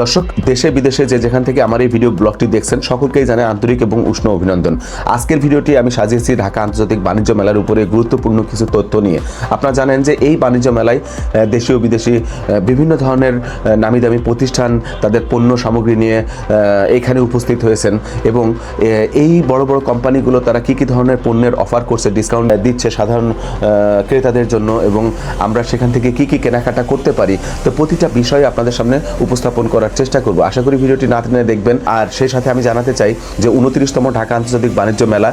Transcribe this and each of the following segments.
দর্শক, দেশে বিদেশে যে যেখান থেকে আমার এই ভিডিও ব্লগটি দেখছেন, সকলকেই জানাই আন্তরিক এবং উষ্ণ অভিনন্দন। আজকের ভিডিওটি আমি সাজিয়েছি ঢাকা আন্তর্জাতিক বাণিজ্য মেলার উপরে গুরুত্বপূর্ণ কিছু তথ্য নিয়ে। আপনারা জানেন যে এই বাণিজ্য মেলায় দেশীয় বিদেশি বিভিন্ন ধরনের নামি দামি প্রতিষ্ঠান তাদের পণ্য সামগ্রী নিয়ে এখানে উপস্থিত হয়েছেন এবং এই বড় বড় কোম্পানিগুলো তারা কি কি ধরনের পণ্যের অফার করছে, ডিসকাউন্ট দিচ্ছে সাধারণ ক্রেতাদের জন্য এবং আমরা সেখান থেকে কি কি কেনাকাটা করতে পারি, তো প্রতিটা বিষয় আপনাদের সামনে উপস্থাপন করার চেষ্টা করব। আশা করি ভিডিওটি না টেনে দেখবেন। আর সেই সাথে আমি জানাতে চাই যে উনত্রিশতম ঢাকা আন্তর্জাতিক বাণিজ্য মেলা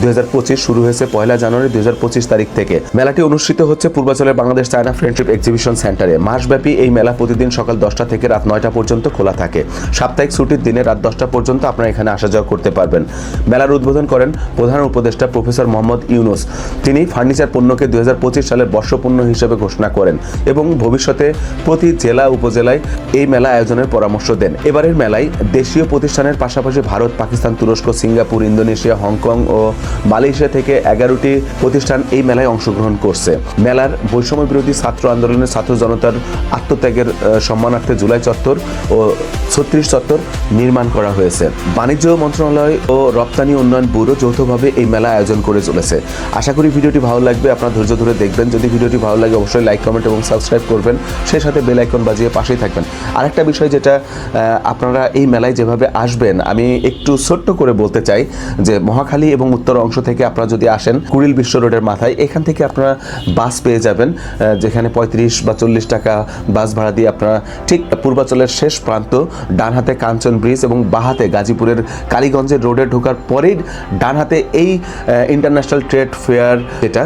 দু হাজার পঁচিশ শুরু হয়েছে পয়লা জানুয়ারি দু হাজার পঁচিশ তারিখ থেকে। মেলাটি অনুষ্ঠিত হচ্ছে পূর্বাচলের বাংলাদেশ চায়না ফ্রেন্ডশিপ এক্সিবিশন সেন্টারে। মাসব্যাপী এই মেলা প্রতিদিন সকাল দশটা থেকে রাত নয়টা পর্যন্ত খোলা থাকে। সাপ্তাহিক ছুটির দিনে রাত দশটা পর্যন্ত আপনারা এখানে আসা যাওয়া করতে পারবেন। মেলার উদ্বোধন করেন প্রধান উপদেষ্টা প্রফেসর মোহাম্মদ ইউনুস। তিনি ফার্নিচার পণ্যকে দুই হাজার পঁচিশ সালের বর্ষপূর্ণ হিসেবে ঘোষণা করেন এবং ভবিষ্যতে প্রতি জেলা, উপজেলায় এই মেলা আয়োজনের পরামর্শ দেন। এবারের মেলায় দেশীয় প্রতিষ্ঠানের পাশাপাশি ভারত, পাকিস্তান, তুরস্ক, সিঙ্গাপুর, ইন্দোনেশিয়া, হংকং ও মালয়েশিয়া থেকে এগারোটি প্রতিষ্ঠান এই মেলায় অংশগ্রহণ করছে। মেলার বৈষম্য বিরোধী ছাত্র আন্দোলনের ছাত্র জনতার আত্মত্যাগের সম্মানার্থে জুলাই চত্বর ও ছত্রিশ চত্বর নির্মাণ করা হয়েছে। বাণিজ্য মন্ত্রণালয় ও রপ্তানি উন্নয়ন ব্যুরো যৌথভাবে এই মেলা আয়োজন করে চলেছে। আশা করি ভিডিওটি ভালো লাগবে, আপনার ধৈর্য ধরে দেখবেন। যদি ভিডিওটি ভালো লাগে, অবশ্যই লাইক, কমেন্ট এবং সাবস্ক্রাইব করবেন। সেই সাথে বেল আইকন বাজিয়ে পাশেই থাকবেন। আরেকটা বিষয় যেটা আপনারা এই মেলায় যেভাবে আসবেন, আমি একটু ছোট্ট করে বলতে চাই যে মহাখালী এবং উত্তর অংশ থেকে আপনারা যদি আসেন, কুড়িল বিশ্ব রোডের মাথায়, এখান থেকে আপনারা বাস পেয়ে যাবেন যেখানে পঁয়ত্রিশ বা চল্লিশ টাকা বাস ভাড়া দিয়ে আপনারা ঠিক পূর্বাচলের শেষ প্রান্ত ডান হাতে কাঞ্চন ব্রিজ এবং বাঁ হাতে গাজীপুরের কালীগঞ্জের রোডে ঢোকার পরেই ডান হাতে এই ইন্টারন্যাশনাল ট্রেড ফেয়ার যেটা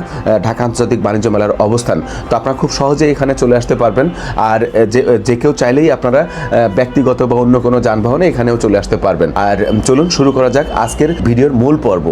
ঢাকা আন্তর্জাতিক বাণিজ্য মেলার অবস্থান। তো আপনারা খুব সহজেই এখানে চলে আসতে পারবেন। আর যে যে কেউ চাইলেই আপনারা ব্যক্তিগত বা অন্য কোনো যানবাহনে এখানেও চলে আসতে পারবেন। আর চলুন শুরু করা যাক আজকের ভিডিওর মূল পর্ব।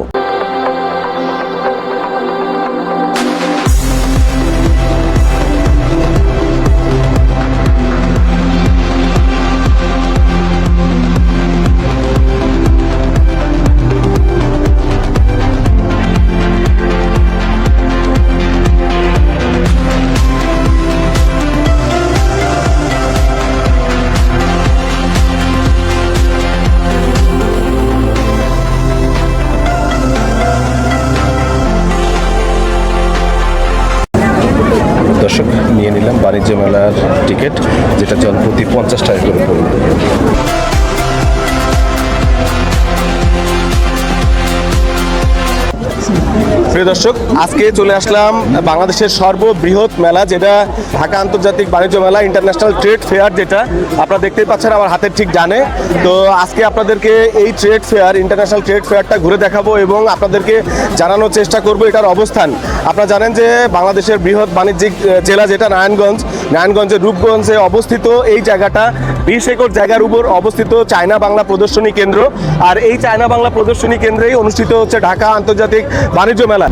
প্রিয় দর্শক, আজকে চলে আসলাম বাংলাদেশের সর্ববৃহৎ মেলা, যেটা ঢাকা আন্তর্জাতিক বাণিজ্য মেলা ইন্টারন্যাশনাল ট্রেড ফেয়ার যেটা আপনারা দেখতেই পাচ্ছেন, আমার হাতের ঠিক জানে। তো আজকে আপনাদেরকে এই ট্রেড ফেয়ার ইন্টারন্যাশনাল ট্রেড ফেয়ারটা ঘুরে দেখাবো এবং আপনাদেরকে জানানোর চেষ্টা করব এটার অবস্থান। আপনারা জানেন যে বাংলাদেশের বৃহৎ বাণিজ্যিক জেলা যেটা নারায়ণগঞ্জ, নারায়ণগঞ্জের রূপগঞ্জে অবস্থিত এই জায়গাটা বিশ একর জায়গার উপর অবস্থিত চায়না বাংলা প্রদর্শনী কেন্দ্র। আর এই চায়না বাংলা প্রদর্শনী কেন্দ্রেই অনুষ্ঠিত হচ্ছে ঢাকা আন্তর্জাতিক বাণিজ্য মেলা।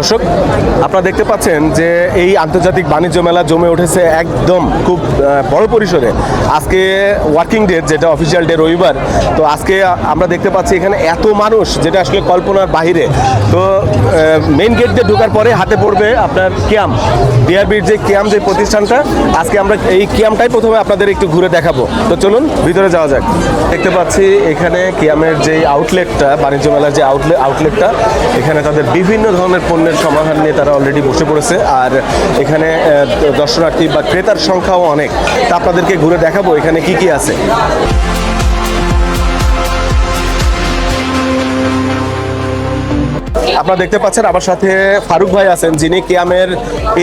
দর্শক আপনারা দেখতে পাচ্ছেন যে এই আন্তর্জাতিক বাণিজ্য মেলা জমে উঠেছে একদম খুব বড় পরিসরে। আজকে ওয়ার্কিং ডে, যেটা অফিসিয়াল ডে রবিবার, তো আজকে আমরা দেখতে পাচ্ছি এখানে এত মানুষ, যেটা আসলে কল্পনার বাহিরে। তো মেইন গেট দিয়ে ঢোকার পরে হাতে পড়বে আপনার কিয়াম ডিআরবির যে কিয়াম যে প্রতিষ্ঠানটা, আজকে আমরা এই কিয়ামটাই প্রথমে আপনাদের একটু ঘুরে দেখাবো। তো চলুন, ভিতরে যাওয়া যাক। দেখতে পাচ্ছি এখানে কিয়ামের যে আউটলেটটা বাণিজ্য মেলার যে আউটলেট আউটলেটটা এখানে তাদের বিভিন্ন ধরনের পণ্যের সমাধান নিয়ে তারা অলরেডি বসে পড়েছে। আর এখানে দর্শনার্থী বা ক্রেতার সংখ্যাও অনেক। তা আপনাদেরকে ঘুরে দেখাবো এখানে কি কি আছে। আপনারা দেখতে পাচ্ছেন আমার সাথে ফারুক ভাই আছেন, যিনি কিয়ামের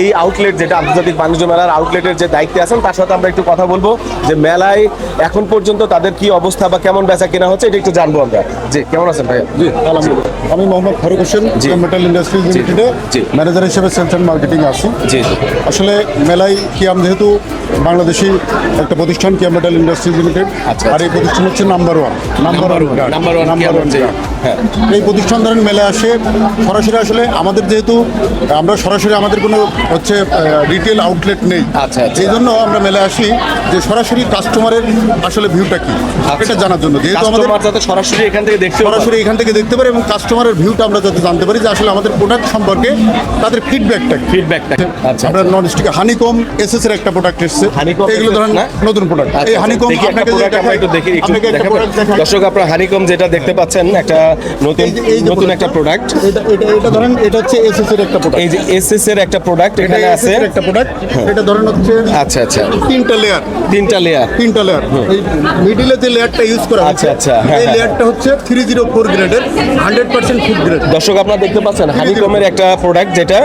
এই আউটলেট যেটা আন্তর্জাতিক বাণিজ্য মেলার আউটলেটের যে দায়িত্বে আছেন, তার সাথে আমরা একটু কথা বলব যে মেলায় এখন পর্যন্ত তাদের কি অবস্থা বা কেমন বেচা কেনা হচ্ছে, এটা একটু জানব আমরা। জি, কেমন আছেন ভাই জি আমি মোহাম্মদ ফারুক হোসেন। মেটাল ইন্ডাস্ট্রিজ লিমিটেডে। ম্যানেজার হিসেবে সেলস অ্যান্ড মার্কেটিং আছি। আসলে মেলায় কিয়াম যেহেতু বাংলাদেশি একটা প্রতিষ্ঠান কিয়াম মেটাল ইন্ডাস্ট্রিজ লিমিটেড আচ্ছা, আর এই প্রতিষ্ঠান হচ্ছে number one number one number one number one হ্যাঁ। এই প্রতিষ্ঠান ধরেন মেলে আসে সরাসরি আসলে আমাদের যেহেতু আমরা সরাসরি আমাদের কোনো হচ্ছে রিটেল আউটলেট নেই। আচ্ছা, আচ্ছা। এই জন্য আমরা মেলে আসি যে সরাসরি কাস্টমারের আসলে ভিউটা কি এটা জানার জন্য। যেহেতু আমাদের সরাসরি এখান থেকে দেখতে পারে। সরাসরি এখান থেকে দেখতে পারি এবং কাস্টমারের ভিউটা আমরা যাতে জানতে পারি যে আসলে আমাদের প্রোডাক্ট সম্পর্কে তাদের ফিডব্যাকটা ফিডব্যাকটা আচ্ছা আমরা নন স্টিক হানিকম এসএস এর একটা প্রোডাক্ট এসেছে। এগুলো ধরেন নতুন প্রোডাক্ট আচ্ছা, এই আচ্ছা, হানিকম আপনাকে আমরা একটু দেখি দর্শক আপনারা হানিকম যেটা দেখতে পাচ্ছেন একটা নতুন নতুন একটা প্রোডাক্ট এটা এটা এটা ধরেন এটা হচ্ছে এসএস এর একটা প্রোডাক্ট এই যে এসএস এর একটা প্রোডাক্ট এখানে আছে। একটা প্রোডাক্ট হ্যাঁ। এটা ধরেন হচ্ছে আচ্ছা আচ্ছা। তিনটা লেয়ার তিনটা লেয়ার তিনটা লেয়ার এই মিডিলে যে লেয়ারটা ইউজ করা আছে আচ্ছা আচ্ছা। হ্যাঁ, এই হ্যাঁ। লেয়ারটা হচ্ছে 304 গ্রেডের 100% পাচ্ছেন খুব দর্শক আপনারা দেখতে পাচ্ছেন হানিকমের একটা প্রোডাক্ট যেটা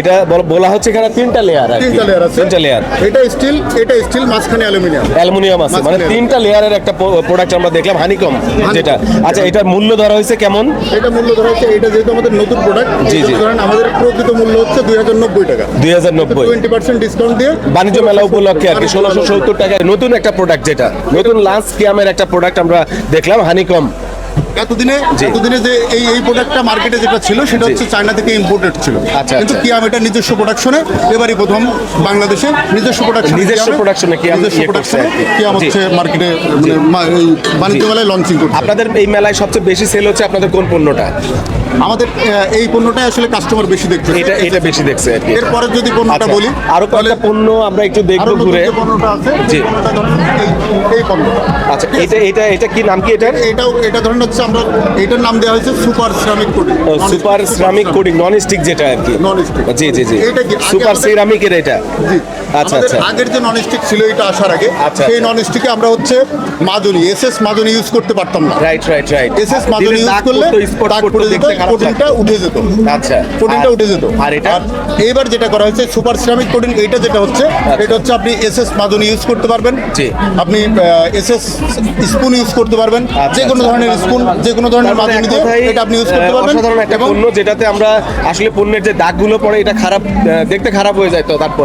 এটা বলা হচ্ছে এখানে তিনটা লেয়ার তিনটা লেয়ার আছে। তিনটা লেয়ার এটা স্টিল এটা স্টিল মাঝখানে অ্যালুমিনিয়াম অ্যালুমিনিয়াম আছে মানে তিনটা লেয়ারের একটা প্রোডাক্ট আমরা দেখলাম হানিকম যেটা। আচ্ছা এটার মূল্য ধরা হয়েছে কেমন? এটা মূল্য ধরা হচ্ছে এটা যেহেতু আমাদের নতুন প্রোডাক্ট জি জি। কারণ আমাদের প্রকৃত মূল্য হচ্ছে দুই হাজার নব্বই টাকা। দুই হাজার নব্বই। টোয়েন্টি পার্সেন্ট ডিসকাউন্ট দিয়ে বাণিজ্য মেলা উপলক্ষে আর কি ষোলোশো সত্তর টাকায় নতুন একটা প্রোডাক্ট যেটা নতুন লাস্ট ক্যামের একটা প্রোডাক্ট আমরা দেখলাম হানিকম। এতদিনে এতদিনে যে এই এই প্রোডাক্টটা মার্কেটে যেটা ছিল সেটা হচ্ছে চায়না থেকে ইম্পোর্টেড ছিল। আচ্ছা, কিন্তু আচ্ছা। কিয়াম এটা নিজস্ব প্রোডাকশনে এবারই প্রথম বাংলাদেশে নিজস্ব প্রোডাকশন নিজস্ব এ কিয়াম নিজস্ব ইয়ে প্রোডাকশনে কিয়াম হচ্ছে মার্কেটে মানে বাণিজ্য মেলায় লঞ্চিং করছে। আপনাদের এই মেলায় সবচেয়ে বেশি সেল হচ্ছে আপনাদের কোন পণ্যটা? আমাদের এই পণ্যটাই আসলে কাস্টমার বেশি দেখছে। এটা এটা বেশি দেখছে আর কি। এরপরে যদি পণ্যটা আচ্ছা, বলি আরও কয়েকটা পণ্য আমরা একটু দেখব ঘুরে। পণ্যটা আছে জি। এই পণ্যটা। আচ্ছা এটা এটা এটা কি নাম কি এটার? এটাও এটা ধরেন হচ্ছে আমরা এটার নাম দেওয়া হয়েছে super ceramic coating super coding non stick যেটা আর কি। নন স্টিক জি জি জি। এটা কি? সুপার সিরামিকের এটা। জি। আচ্ছা, আচ্ছা। আগের যে নন স্টিক ছিল এটা আসার আগে আচ্ছা, সেই আচ্ছা। নন স্টিকে আমরা হচ্ছে এসএস ইউজ করতে পারতাম না। Right right right SS use করলে দাগ পড়ে যেত কোটিংটা উঠে যেত। আচ্ছা। কোটিংটা উঠে যেত। আর এটা? এইবার যেটা করা হয়েছে সুপার সিরামিক কোটিং এটা যেটা হচ্ছে এটা হচ্ছে আপনি এসএস মাজনি ইউজ করতে পারবেন। জি। আপনি এসএস স্পুন ইউজ করতে পারবেন। আচ্ছা, যে কোনো আচ্ছা। ধরনের স্পুন যে কোনো ধরনের এক দিয়ে এটা আপনি ইউজ করতে পারবেন? অসাধারণ একটা পণ্য যেটাতে আমরা আসলে পণ্যের যে দাগগুলো পড়ে এটা খারাপ দেখতে খারাপ হয়ে যায় তো তারপর।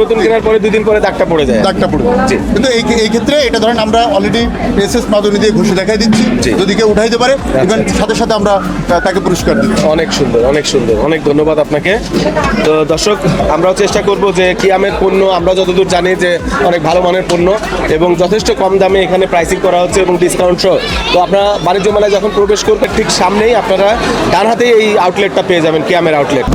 নতুন কেনার পরে দুই দিন পরে দাগটা পড়ে যায়। দাগটা পড়বে জি। কিন্তু এই এই ক্ষেত্রে এটা ধরেন আমরা অলরেডি এসএস মাজনি দিয়ে ঘুষে দেখাই দিচ্ছি। যদি কেউ উঠাইতে পারে ইভেন সাথে সাথে আমরা তাকে পুরস্কার দিচ্ছি অনেক সুন্দর অনেক সুন্দর অনেক ধন্যবাদ আপনাকে। তো দর্শক আমরাও চেষ্টা করব যে কিয়ামের পণ্য আমরা যতদূর জানি যে অনেক ভালো মানের পণ্য এবং যথেষ্ট কম দামে এখানে প্রাইসিং করা হচ্ছে এবং ডিসকাউন্ট সহ। তো আপনারা বাণিজ্য মেলায় যখন প্রবেশ করবেন ঠিক সামনেই আপনারা ডান হাতেই এই আউটলেটটা পেয়ে যাবেন, ক্যামের আউটলেট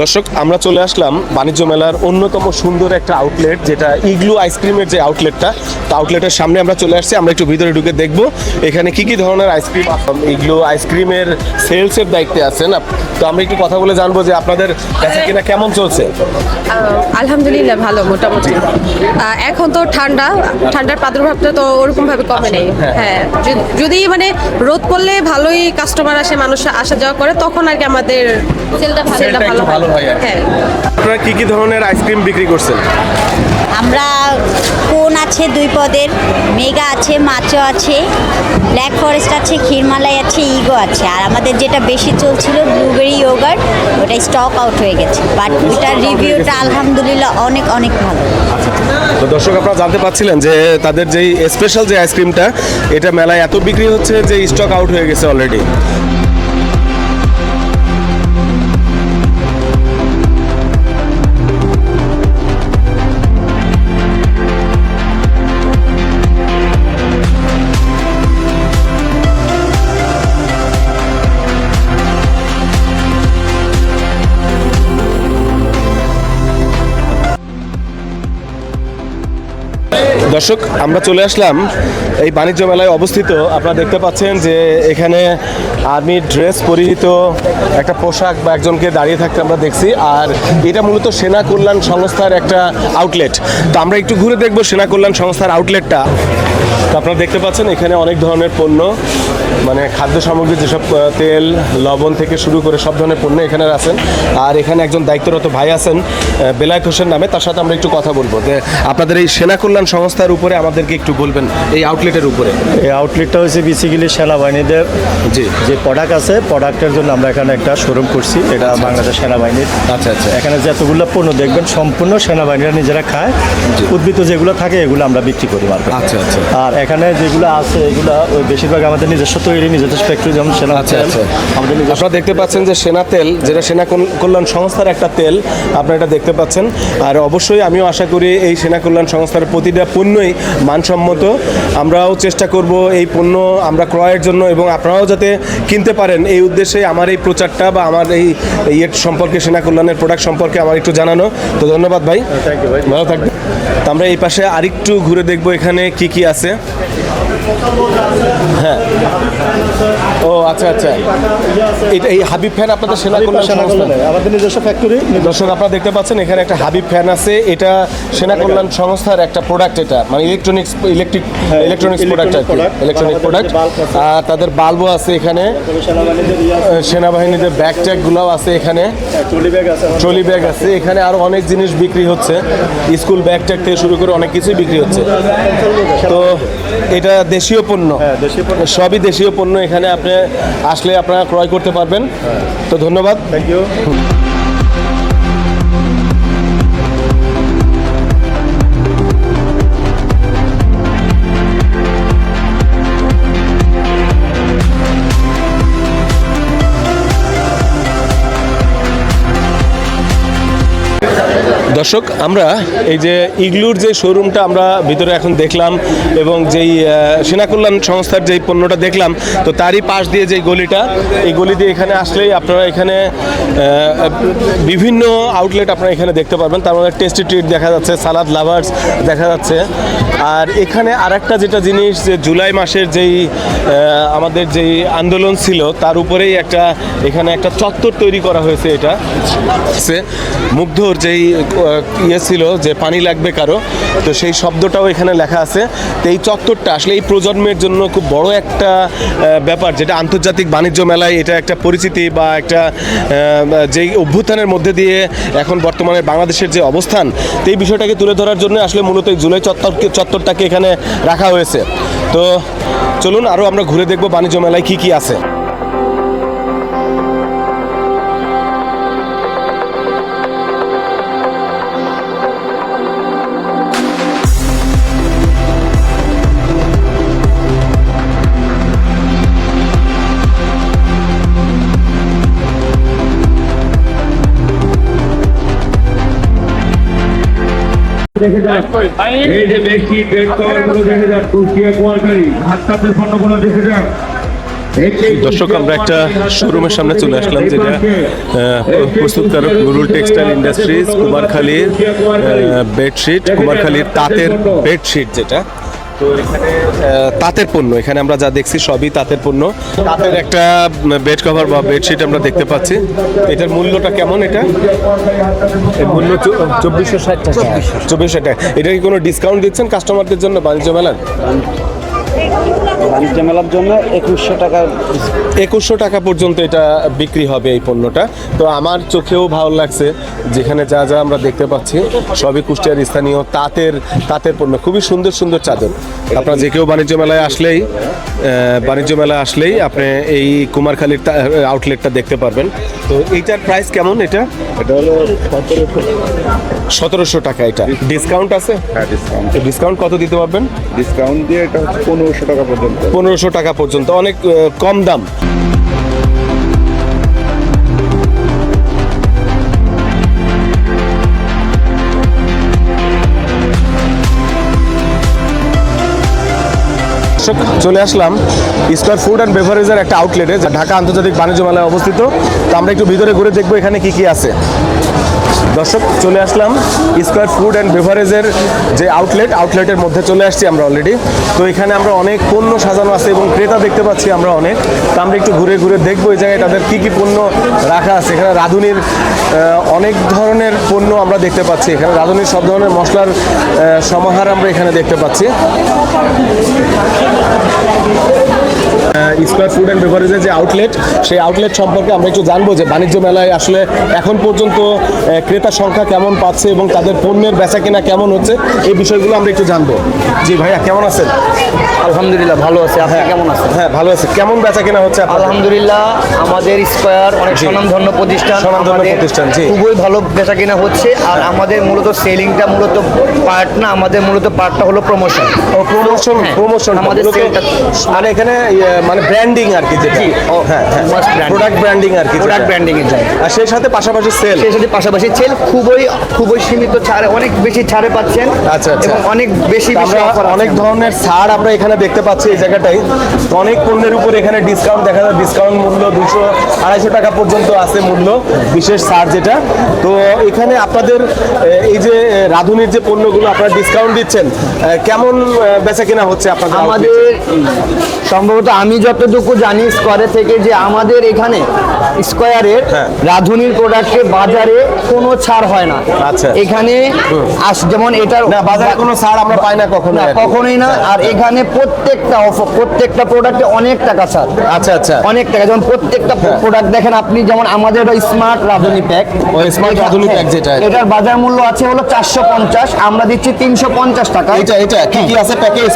দর্শক আমরা চলে আসলাম বাণিজ্য মেলার অন্যতম সুন্দর একটা আউটলেট যেটা ইগলু আইসক্রিমের যে আউটলেটটা তো আউটলেটের সামনে আমরা চলে আসছি আমরা একটু ভিতরে ঢুকে দেখব এখানে কি কি ধরনের আইসক্রিম ইগলু আইসক্রিমের সেলসের দায়িত্বে আছেন। তো আমরা একটু কথা বলে জানব যে আপনাদের কাছে কিনা কেমন চলছে? আলহামদুলিল্লাহ ভালো মোটামুটি। এখন তো ঠান্ডা ঠান্ডার প্রাদুর্ভাবটা তো ওরকম ভাবে কমে নেই। হ্যাঁ। যদি- যদি মানে রোদ পড়লে ভালোই কাস্টমার আসে মানুষ আসা যাওয়া করে তখন আর কি আমাদের সেলটা ভালো হয় আর আপনারা কি কি ধরনের আইসক্রিম বিক্রি করছেন? আমরা কোন আছে দুই পদের মেগা আছে মাচো আছে ব্ল্যাক ফরেস্ট আছে ক্ষীরমালাই আছে ইগো আছে। আর আমাদের যেটা বেশি চলছিল ব্লুবেরি ইয়োগার্ট ওটা স্টক আউট হয়ে গেছে। বাট ওটার রিভিউটা আলহামদুলিল্লাহ অনেক অনেক ভালো। তো দর্শক আপনারা জানতে পাচ্ছিলেন যে তাদের যেই স্পেশাল যে আইসক্রিমটা এটা মেলায় এত বিক্রি হচ্ছে যে স্টক আউট হয়ে গেছে অলরেডি দর্শক, আমরা চলে আসলাম এই বাণিজ্য মেলায় অবস্থিত। আপনারা দেখতে পাচ্ছেন যে এখানে আর্মির ড্রেস পরিহিত, একটা পোশাক বা একজনকে দাঁড়িয়ে থাকতে আমরা দেখছি। আর এটা মূলত সেনা কল্যাণ সংস্থার একটা আউটলেট তো আমরা একটু ঘুরে দেখব সেনা কল্যাণ সংস্থার আউটলেটটা তো আপনারা দেখতে পাচ্ছেন এখানে অনেক ধরনের পণ্য। মানে খাদ্য সামগ্রী যেসব তেল লবণ থেকে শুরু করে সব ধরনের পণ্য এখানে আছেন। আর এখানে একজন দায়িত্বরত ভাই আছেন বেলায়েত হোসেন নামে তার সাথে আমরা একটু কথা বলব যে আপনাদের এই সেনা কল্যাণ সংস্থার উপরে আমাদেরকে একটু বলবেন এই আউটলেটের উপরে। এই আউটলেটটা হচ্ছে বেসিক্যালি সেনাবাহিনীদের জি। যে প্রোডাক্ট আছে প্রোডাক্টের জন্য আমরা এখানে একটা শোরুম করছি এটা বাংলাদেশ সেনাবাহিনীর। আচ্ছা আচ্ছা। এখানে যতগুলো পণ্য দেখবেন সম্পূর্ণ সেনাবাহিনীরা নিজেরা খায়। উদ্ভিদ যেগুলো থাকে এগুলো আমরা বিক্রি করি মার্কেটে আচ্ছা, আচ্ছা। আর এখানে যেগুলো আছে এগুলো বেশিরভাগ আমাদের নিজস্ব তৈরি নিজস্ব ফ্যাক্টরি যেমন সেনা আচ্ছা, তেল, আচ্ছা। আপনারা দেখতে পাচ্ছেন যে সেনা তেল যেটা সেনা কল- কল্যাণ সংস্থার একটা তেল আপনারা এটা দেখতে পাচ্ছেন। আর অবশ্যই আমিও আশা করি এই সেনা কল্যাণ সংস্থার প্রতিটা পণ্যই মানসম্মত। আমরাও চেষ্টা করব এই পণ্য আমরা ক্রয়ের জন্য এবং আপনারাও যাতে কিনতে পারেন। এই উদ্দেশ্যে আমার এই প্রচারটা বা আমার এই ইয়ের সম্পর্কে সেনা কল্যাণের প্রোডাক্ট সম্পর্কে আমার একটু জানানো। তো ধন্যবাদ ভাই। থ্যাংক ইউ ভাই। ভালো থাকবেন। তো আমরা এই পাশে আরেকটু ঘুরে দেখব এখানে কি কি আছে। হ্যাঁ। ও আচ্ছা আচ্ছা। এটা এই হাবিব ফ্যান আপনাদের সেনা কল্যাণ সংস্থা? আমাদের নিজস্ব ফ্যাক্টরি দর্শক আপনারা দেখতে পাচ্ছেন এখানে একটা হাবিব ফ্যান আছে। এটা সেনা কল্যাণ সংস্থার একটা প্রোডাক্ট এটা। মানে ইলেকট্রনিক্স ইলেকট্রিক ইলেকট্রনিক্স প্রোডাক্ট আর ইলেকট্রনিক প্রোডাক্ট। আর তাদের বাল্বও আছে এখানে। সেনাবাহিনীদের ইয়ে ব্যাগ ট্যাগগুলোও আছে এখানে। ট্রলি ব্যাগ আছে ট্রলি ব্যাগ আছে। এখানে আরও অনেক জিনিস বিক্রি হচ্ছে। স্কুল ব্যাগ ট্যাগ থেকে শুরু করে অনেক কিছুই বিক্রি হচ্ছে। তো এটা দেশীয় পণ্য। হ্যাঁ, দেশীয় পণ্য। সবই দেশীয় পণ্য এখানে আপনি আসলে আপনারা ক্রয় করতে পারবেন। তো ধন্যবাদ। থ্যাংক ইউ দর্শক আমরা এই যে ইগলুর যে শোরুমটা আমরা ভিতরে এখন দেখলাম এবং যেই আহ, সেনা কল্যাণ সংস্থার যেই পণ্যটা দেখলাম তো তারই পাশ দিয়ে যে গলিটা এই গলি দিয়ে এখানে আসলেই আপনারা এখানে বিভিন্ন আউটলেট আপনারা এখানে দেখতে পারবেন। তার মধ্যে টেস্টি ট্রিট দেখা যাচ্ছে সালাদ লাভার্স দেখা যাচ্ছে। আর এখানে আরেকটা যেটা জিনিস যে জুলাই মাসের যেই আমাদের যেই আন্দোলন ছিল তার উপরেই একটা এখানে একটা চত্বর তৈরি করা হয়েছে এটা। মুগ্ধর যেই ইয়ে ছিল যে পানি লাগবে কারও। তো সেই শব্দটাও এখানে লেখা আছে। তো এই চত্বরটা আসলে এই প্রজন্মের জন্য খুব বড় একটা ব্যাপার, যেটা আন্তর্জাতিক বাণিজ্য মেলায় এটা একটা পরিচিতি বা একটা যেই অভ্যুত্থানের মধ্যে দিয়ে এখন বর্তমানে বাংলাদেশের যে অবস্থান এই বিষয়টাকে তুলে ধরার জন্য আসলে মূলত এই জুলাই চত্বরকে, চত্বরটাকে এখানে রাখা হয়েছে। তো চলুন আরও আমরা ঘুরে দেখব বাণিজ্য মেলায় কী কী আছে। দর্শক, আমরা একটা শোরুমের সামনে চলে আসলাম, যেটা প্রস্তুতকারক গুরুল টেক্সটাইল ইন্ডাস্ট্রিজ কুমারখালীর বেডশিট কুমারখালীর তাঁতের বেডশিট যেটা। তো এখানে তাঁতের পণ্য এখানে আমরা যা দেখছি সবই তাঁতের পণ্য। তাঁতের একটা বেড কভার বা বেডশিট আমরা দেখতে পাচ্ছি। এটার মূল্যটা কেমন এটা? মূল্য চব্বিশশো ষাট টাকা। চব্বিশশো টাকা। এটা কি কোনো ডিসকাউন্ট দিচ্ছেন কাস্টমারদের জন্য বাণিজ্য মেলার? বাণিজ্য মেলার জন্য একুশশো টাকা একুশশো টাকা পর্যন্ত এটা বিক্রি হবে এই পণ্যটা। তো আমার চোখেও ভালো লাগছে যেখানে যা যা আমরা দেখতে পাচ্ছি সবই কুষ্টিয়ার স্থানীয় তাঁতের তাঁতের পণ্য খুবই সুন্দর সুন্দর চাদর। আপনারা যে কেউ বাণিজ্য মেলায় আসলেই বাণিজ্য মেলায় আসলেই আপনি এই কুমারখালীর আউটলেটটা দেখতে পারবেন। তো এইটার প্রাইস কেমন এটা? এটা হলো সতেরোশো। টাকা এটা। ডিসকাউন্ট আছে? হ্যাঁ ডিসকাউন্ট ডিসকাউন্ট কত দিতে পারবেন? ডিসকাউন্ট দিয়ে এটা হচ্ছে পনেরোশো টাকা পর্যন্ত। পনেরোশো টাকা পর্যন্ত, অনেক কম দাম। চলে আসলাম স্কোয়ার ফুড অ্যান্ড বেভারেজের একটা আউটলেটে ঢাকা আন্তর্জাতিক বাণিজ্য মেলায় অবস্থিত। তো আমরা একটু ভিতরে ঘুরে দেখব এখানে কি কি আছে। দর্শক, চলে আসলাম স্কোয়ার ফুড অ্যান্ড বেভারেজের যে আউটলেট আউটলেটের মধ্যে চলে আসছি আমরা অলরেডি তো এখানে আমরা অনেক পণ্য সাজানো আছে এবং ক্রেতা দেখতে পাচ্ছি আমরা অনেক। তো আমরা একটু ঘুরে ঘুরে দেখব এই জায়গায় তাদের কী কী পণ্য রাখা আছে। এখানে রাঁধুনির অনেক ধরনের পণ্য আমরা দেখতে পাচ্ছি। এখানে রাঁধুনির সব ধরনের মশলার সমাহার আমরা এখানে দেখতে পাচ্ছি। স্কোয়ার ফুড অ্যান্ড বেভারেজের যে আউটলেট সেই আউটলেট সম্পর্কে আমরা একটু জানব যে বাণিজ্য মেলায় আসলে এখন পর্যন্ত ক্রেতার সংখ্যা কেমন পাচ্ছে এবং তাদের পণ্যের বেচা কেনা কেমন হচ্ছে, এই বিষয়গুলো আমরা একটু জানব। জি ভাইয়া, কেমন আছেন? আলহামদুলিল্লাহ ভালো আছে। আপনি কেমন আছেন? হ্যাঁ ভালো আছে। কেমন বেচা কেনা হচ্ছে আলহামদুলিল্লাহ আমাদের স্কোয়ার অনেক। স্বনামধন্য প্রতিষ্ঠান। স্বনামধন্য প্রতিষ্ঠান, জি। খুবই ভালো বেচা কেনা হচ্ছে। আর আমাদের মূলত সেলিংটা মূলত পার্ট না আমাদের মূলত পার্টটা হলো প্রমোশন ও প্রমোশন হ্যাঁ, প্রমোশন আমাদের sale-টা- মানে এখানে ইয়ে, মানে ব্র্যান্ডিং আর কি যেটা। ও, হ্যাঁ হ্যাঁ। প্রোডাক্ট ব্র্যান্ডিং আর কি প্রোডাক্ট ব্র্যান্ডিং এর জন্য। আর সেই সাথে পাশাপাশি সেল সেই সাথে পাশাপাশি সেল খুবই খুবই সীমিত ছাড়ে অনেক বেশি ছাড়ে পাচ্ছেন। আচ্ছা, আচ্ছা। এবং অনেক বেশি অনেক ধরনের ছাড় আমরা এখানে দেখতে পাচ্ছি এই জায়গাটায়। তো অনেক পণ্যের উপর এখানে ডিসকাউন্ট দেখা যায়। ডিসকাউন্ট মূল্য দুশো আড়াইশো টাকা পর্যন্ত আছে মূল্য বিশেষ ছাড় যেটা। তো এখানে আপনাদের এই যে রাঁধুনির যে পণ্যগুলো আপনারা ডিসকাউন্ট দিচ্ছেন কেমন বেচা কেনা হচ্ছে আপনাদের আমাদের সম্ভবত আমি যতটুকু জানি স্কোয়ারে থেকে যে আমাদের এখানে স্কোয়ারের হ্যাঁ। রাধুনির প্রোডাক্টে বাজারে কোনো ছাড় হয় না। আচ্ছা। এখানে আস যেমন এটার না বাজারে কোনো ছাড় আমরা পাই না কখনো। কখনোই না। আর এখানে প্রত্যেকটা অফার প্রত্যেকটা প্রোডাক্টে অনেক টাকা ছাড় আচ্ছা আচ্ছা। অনেক টাকা। যেমন প্রত্যেকটা প্রোডাক্ট দেখেন আপনি যেমন আমাদের smart Radhuni pack smart Radhuni pack যেটা। এটার বাজার মূল্য আছে হলো চারশো পঞ্চাশ আমরা দিচ্ছি তিনশো পঞ্চাশ টাকা। এটা এটা কি কি আছে প্যাকেজ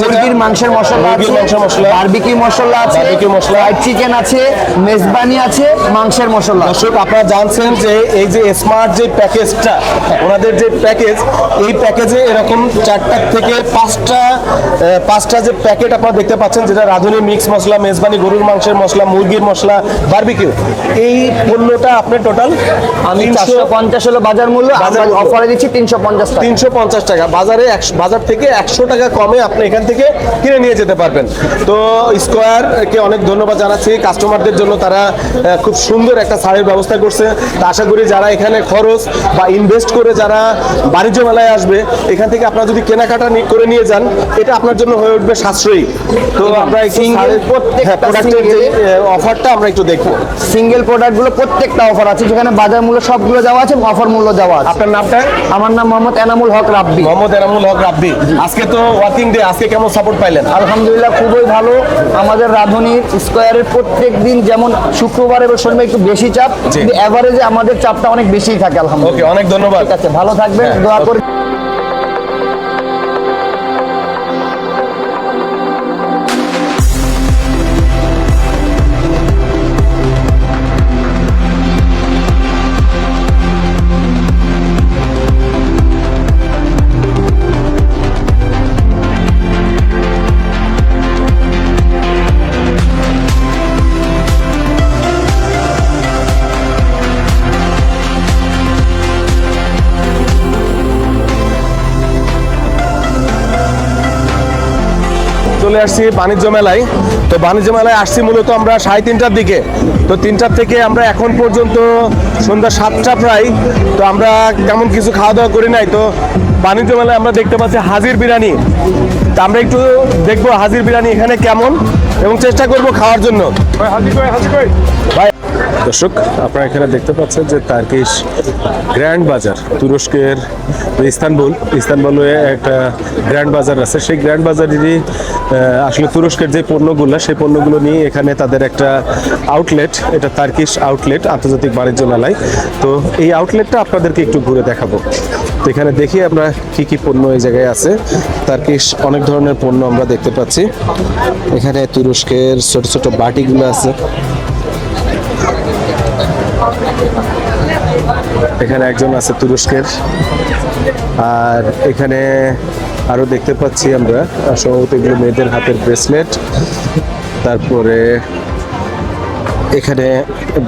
মুরগির মাংসের মশলা আছে মাংসের মশলা। বারবিকিউ মশলা আছে বারবিকিউ মশলা। ফ্রাইড চিকেন আছে মেজবানি আছে মাংসের মশলা। দর্শক আপনারা জানছেন যে এই যে স্মার্ট যে প্যাকেজটা ওনাদের যে প্যাকেজ এই প্যাকেজে এরকম চারটা থেকে পাঁচটা আহ, পাঁচটা যে প্যাকেট আপনারা দেখতে পাচ্ছেন যেটা রাঁধুনি মিক্স মশলা মেজবানি গরুর মাংসের মশলা মুরগির মশলা বারবিকিউ এই পণ্যটা আপনার টোটাল আমি চারশো পঞ্চাশ হলো বাজার মূল্য। অফারে দিচ্ছি তিনশো পঞ্চাশ টাকা। তিনশো পঞ্চাশ টাকা। বাজারে বাজার থেকে একশো টাকা কমে আপনি এখান থেকে কিনে নিয়ে যেতে পারবেন। তো স্কোয়ারকে অনেক ধন্যবাদ জানাচ্ছি। কাস্টমারদের জন্য তারা খুব সুন্দর একটা ছাড়ের ব্যবস্থা করছে। তা আশা করি যারা এখানে খরচ বা ইনভেস্ট করে যারা বাণিজ্য মেলায় আসবে এখান থেকে আপনারা যদি কেনাকাটা করে নিয়ে যান এটা আপনার জন্য হয়ে উঠবে সাশ্রয়ী। তো আমরা ছাড়ের প্রত্যেকটা হ্যাঁ প্রোডাক্টের যে অফারটা আমরা একটু দেখব। সিঙ্গেল প্রোডাক্টগুলো প্রত্যেকটা অফার আছে যেখানে বাজার মূল্য সবগুলো দেওয়া আছে অফার মূল্য দেওয়া আছে। আপনার নামটা? আমার নাম মোহাম্মদ এনামুল হক রাব্বি। মোহাম্মদ এনামুল হক রাব্বি। আজকে তো ওয়ার্কিং ডে আজকে কেমন সাপোর্ট পাইলেন? আলহামদুলিল্লাহ খুবই ভালো। আমাদের রাধুনির স্কোয়ারের প্রত্যেক দিন যেমন শুক্রবার এবং শনিবার একটু বেশি চাপ জি। কিন্তু এভারেজে আমাদের চাপটা অনেক বেশি থাকে আলহামদুলিল্লাহ। অনেক ধন্যবাদ। ঠিক আছে ভালো থাকবেন হ্যাঁ, দোয়া করে। চলে আসছি বাণিজ্য মেলায়। তো বাণিজ্য মেলায় আসছি মূলত আমরা সাড়ে তিনটার দিকে। তো তিনটার থেকে আমরা এখন পর্যন্ত সন্ধ্যা সাতটা প্রায়। তো আমরা তেমন কিছু খাওয়া দাওয়া করি নাই। তো বাণিজ্য মেলায় আমরা দেখতে পাচ্ছি হাজির বিরিয়ানি। তা আমরা একটু দেখব হাজির বিরিয়ানি এখানে কেমন এবং চেষ্টা করব খাওয়ার জন্য। ভাই দর্শক, আপনারা এখানে দেখতে পাচ্ছেন যে তার্কিশ গ্র্যান্ড বাজার, তুরস্কের ইস্তানবুল। ইস্তানবুলে একটা গ্র্যান্ড বাজার আছে। সেই গ্র্যান্ড বাজারেরই আসলে তুরস্কের যে পণ্যগুলো, সেই পণ্যগুলো নিয়ে এখানে তাদের একটা আউটলেট এটা তার্কিশ আউটলেট আন্তর্জাতিক বাণিজ্য মেলায়। তো এই আউটলেটটা আপনাদেরকে একটু ঘুরে দেখাবো। তো এখানে দেখি আমরা কি কি পণ্য এই জায়গায় আছে। তার্কিশ, অনেক ধরনের পণ্য আমরা দেখতে পাচ্ছি। এখানে তুরস্কের ছোট ছোট বাটিগুলো আছে। এখানে একজন আছে তুরস্কের। আর এখানে আরও দেখতে পাচ্ছি আমরা সম্ভবত এগুলো মেয়েদের হাতের ব্রেসলেট তারপরে এখানে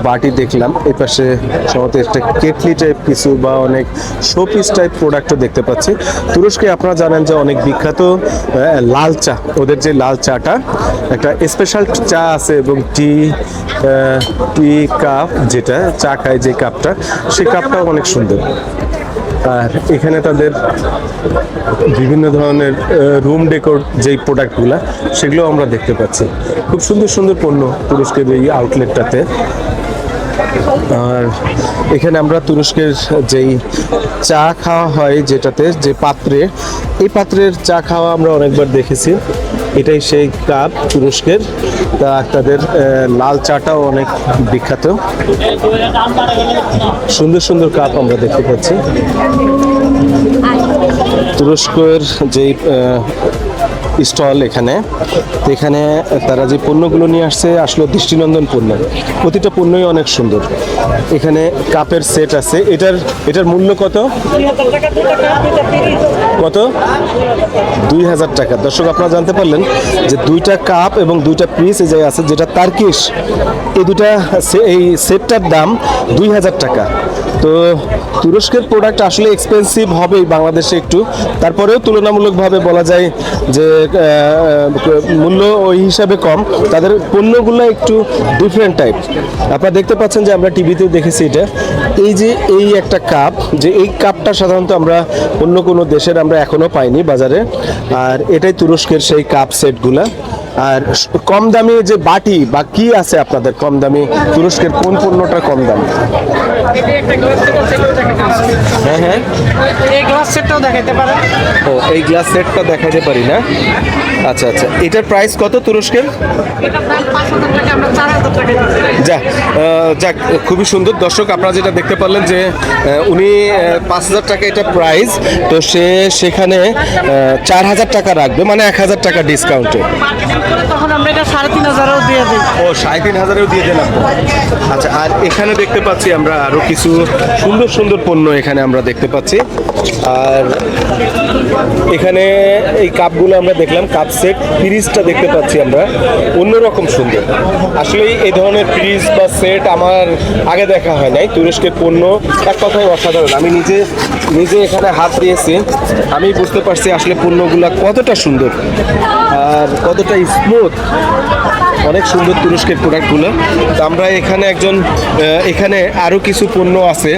বাটি দেখলাম। এই পাশে সম্ভবত একটা কেটলি টাইপ কিছু বা অনেক শোপিস টাইপ প্রোডাক্টও দেখতে পাচ্ছি। তুরস্কে আপনারা জানেন যে অনেক বিখ্যাত লাল চা। ওদের যে লাল চাটা, একটা স্পেশাল চা আছে এবং টি টি কাপ যেটা, চা খায় যে কাপটা সেই কাপটাও অনেক সুন্দর। আর এখানে তাদের বিভিন্ন ধরনের রুম ডেকোর যেই প্রোডাক্টগুলো সেগুলো আমরা দেখতে পাচ্ছি। খুব সুন্দর সুন্দর পণ্য তুরস্কের এই আউটলেটটাতে আর এখানে আমরা তুরস্কের যেই চা খাওয়া হয় যেটাতে, যে পাত্রে, এই পাত্রের চা খাওয়া আমরা অনেকবার দেখেছি। এটাই সেই কাপ তুরস্কের। তাদের লাল চাটাও অনেক বিখ্যাত। সুন্দর সুন্দর কাপ আমরা দেখতে পাচ্ছি। তুরস্কের যেই স্টল এখানে। এখানে তারা যে পণ্যগুলো নিয়ে আসছে, আসলে দৃষ্টিনন্দন পণ্য। প্রতিটা পণ্যই অনেক সুন্দর। এখানে কাপের সেট আছে। এটার এটার মূল্য কত? কত? দুই হাজার টাকা। দর্শক, আপনারা জানতে পারলেন যে দুইটা কাপ এবং দুইটা পিস এই যে আছে, যেটা তার্কিশ এই দুটা এই সেটটার দাম দুই হাজার টাকা। তো তুরস্কের প্রোডাক্ট আসলে এক্সপেন্সিভ হবেই বাংলাদেশে একটু। তারপরেও তুলনামূলকভাবে বলা যায় যে মূল্য ওই হিসাবে কম। তাদের পণ্যগুলো একটু ডিফারেন্ট টাইপ আপনারা দেখতে পাচ্ছেন যে আমরা টিভিতেও দেখেছি এটা। এই যে এই একটা কাপ যে এই কাপটা সাধারণত আমরা অন্য কোনো দেশের আমরা এখনও পাইনি বাজারে। আর এটাই তুরস্কের সেই কাপ সেটগুলা আর কম দামি যে বাটি, বা কি আছে আপনাদের কম দামি? তুরস্কের কোন পণ্যটা কম দামি? হ্যাঁ হ্যাঁ। এই গ্লাস সেটটাও দেখাইতে পারেন। ও এই গ্লাস সেটটা দেখাতে পারি না? আচ্ছা আচ্ছা। এটার প্রাইস কত তুরস্কের? দিচ্ছি। যাক যাক খুবই সুন্দর। দর্শক আপনারা যেটা দেখতে পারলেন যে উনি পাঁচ হাজার টাকা এটা প্রাইস তো সে সেখানে চার হাজার টাকা রাখবে মানে এক হাজার টাকা ডিসকাউন্টে ও, সাড়ে তিন হাজারেও দিয়ে দিলাম। আচ্ছা আর এখানে দেখতে পাচ্ছি আমরা আরও কিছু সুন্দর সুন্দর পণ্য এখানে আমরা দেখতে পাচ্ছি। আর এখানে এই কাপগুলো আমরা দেখলাম, কাপ সেট, ফ্রিজটা দেখতে পাচ্ছি আমরা। অন্যরকম সুন্দর। আসলে এই ধরনের ফ্রিজ বা সেট আমার আগে দেখা হয় নাই, তুরস্কের পণ্য। এক কথায় অসাধারণ। আমি নিজে নিজে এখানে হাত দিয়েছি। আমি বুঝতে পারছি আসলে পণ্যগুলো কতটা সুন্দর। আর কতটা স্মুথ অনেক সুন্দর তুরস্কের প্রোডাক্টগুলো তো আমরা এখানে একজন এখানে আরও কিছু পণ্য আছে।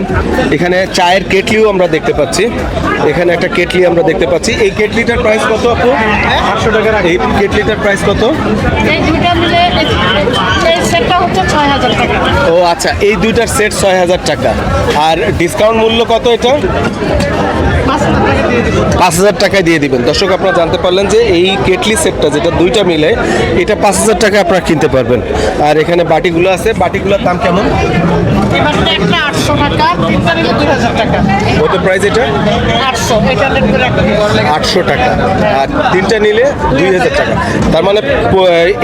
এখানে চায়ের কেটলিও আমরা দেখতে পাচ্ছি। এখানে একটা কেটলি আমরা দেখতে পাচ্ছি। এই কেটলিটার প্রাইস কত আপু? আটশো টাকা এই কেটলিটার প্রাইস কত? এই দুইটা মিলে এই সেটটা হচ্ছে ছয় হাজার টাকা। ও আচ্ছা এই দুইটার সেট ছয় হাজার টাকা। আর ডিসকাউন্ট মূল্য কত এটা? পাঁচ হাজার টাকায় দিয়ে দিবেন। দর্শক, আপনারা জানতে পারলেন যে এই কেটলি সেটটা যেটা দুইটা মিলে, এটা পাঁচ হাজার টাকায় আপনারা কিনতে পারবেন। আর এখানে বাটিগুলো আছে। বাটিগুলোর দাম কেমন? এবার একটা আটশো টাকা তিনটা নিলে দুই হাজার টাকা। কত প্রাইস এটা? আটশো এটা লেট করে একটা আটশো টাকা। আর তিনটা নিলে দুই হাজার টাকা। তার মানে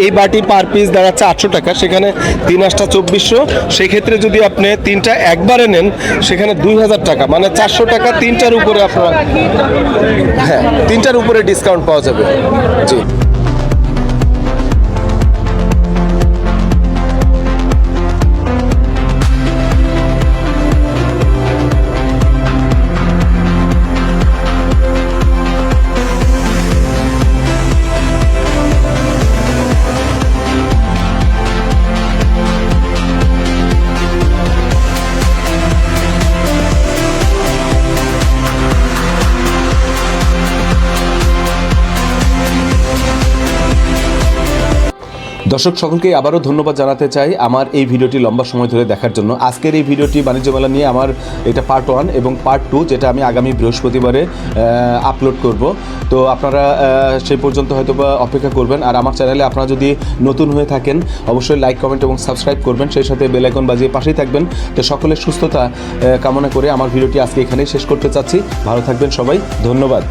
এই বাটি পার পিস দাঁড়াচ্ছে আটশো টাকা। সেখানে তিন আটটা চব্বিশশো। সেই ক্ষেত্রে যদি আপনি তিনটা একবারে নেন সেখানে দুই হাজার টাকা। মানে চারশো টাকা তিনটার উপরে আপনার হ্যাঁ তিনটার উপরে ডিসকাউন্ট পাওয়া যাবে। জি। দর্শক, সকলকে আবারও ধন্যবাদ জানাতে চাই আমার এই ভিডিওটি লম্বা সময় ধরে দেখার জন্য। আজকের এই ভিডিওটি বাণিজ্য মেলা নিয়ে আমার এটা পার্ট ওয়ান এবং পার্ট টু যেটা আমি আগামী বৃহস্পতিবারে আপলোড করব। তো আপনারা সেই পর্যন্ত হয়তো বা অপেক্ষা করবেন। আর আমার চ্যানেলে আপনারা যদি নতুন হয়ে থাকেন, অবশ্যই লাইক কমেন্ট এবং সাবস্ক্রাইব করবেন। সেই সাথে বেল আইকন বাজিয়ে পাশেই থাকবেন। তো সকলের সুস্থতা কামনা করে আমার ভিডিওটি আজকে এখানেই শেষ করতে চাচ্ছি। ভালো থাকবেন সবাই। ধন্যবাদ।